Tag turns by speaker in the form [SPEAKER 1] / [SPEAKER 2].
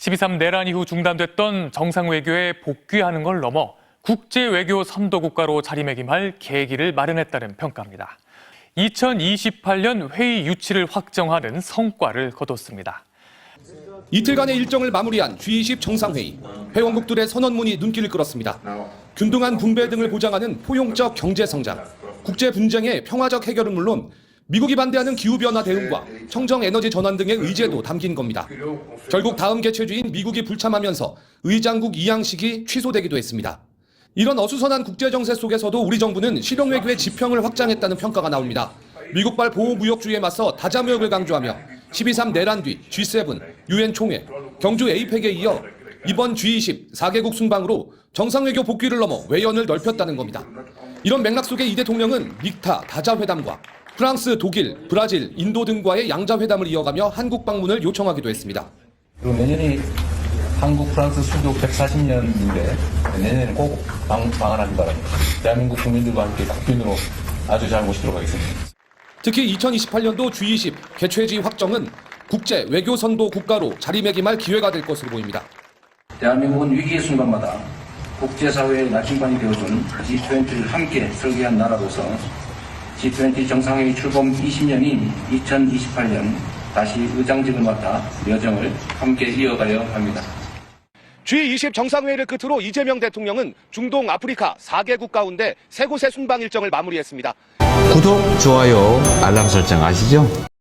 [SPEAKER 1] 12.3 내란 이후 중단됐던 정상 외교에 복귀하는 걸 넘어 국제 외교 선도 국가로 자리매김할 계기를 마련했다는 평가입니다. 2028년 회의 유치를 확정하는 성과를 거뒀습니다.
[SPEAKER 2] 이틀간의 일정을 마무리한 G20 정상회의. 회원국들의 선언문이 눈길을 끌었습니다. 균등한 분배 등을 보장하는 포용적 경제 성장, 국제 분쟁의 평화적 해결은 물론 미국이 반대하는 기후변화 대응과 청정 에너지 전환 등의 의제도 담긴 겁니다. 결국 다음 개최주인 미국이 불참하면서 의장국 이양식이 취소되기도 했습니다. 이런 어수선한 국제 정세 속에서도 우리 정부는 실용 외교의 지평을 확장했다는 평가가 나옵니다. 미국발 보호 무역주의에 맞서 다자무역을 강조하며 12.3 내란 뒤 G7, UN 총회, 경주 에이펙에 이어 이번 G20 4개국 순방으로 정상외교 복귀를 넘어 외연을 넓혔다는 겁니다. 이런 맥락 속에 이 대통령은 믹타 다자회담과 프랑스, 독일, 브라질, 인도 등과의 양자회담을 이어가며 한국 방문을 요청하기도 했습니다.
[SPEAKER 3] 그리고 내년이 한국 프랑스 수교 140년인데 내년에는 꼭 방, 방한하기 바랍니다. 대한민국 국민들과 함께 국빈으로 아주 잘 모시도록 하겠습니다.
[SPEAKER 2] 특히 2028년도 G20 개최지 확정은 국제 외교 선도 국가로 자리매김할 기회가 될 것으로 보입니다.
[SPEAKER 4] 대한민국은 위기의 순간마다 국제사회의 나침반이 되어준 G20를 함께 설계한 나라로서 G20 정상회의 출범 20년인 2028년 다시 의장직을 맡아 여정을 함께 이어가려 합니다.
[SPEAKER 2] G20 정상회의를 끝으로 이재명 대통령은 중동 아프리카 4개국 가운데 세 곳의 순방 일정을 마무리했습니다.
[SPEAKER 5] 구독, 좋아요, 알람 설정 아시죠?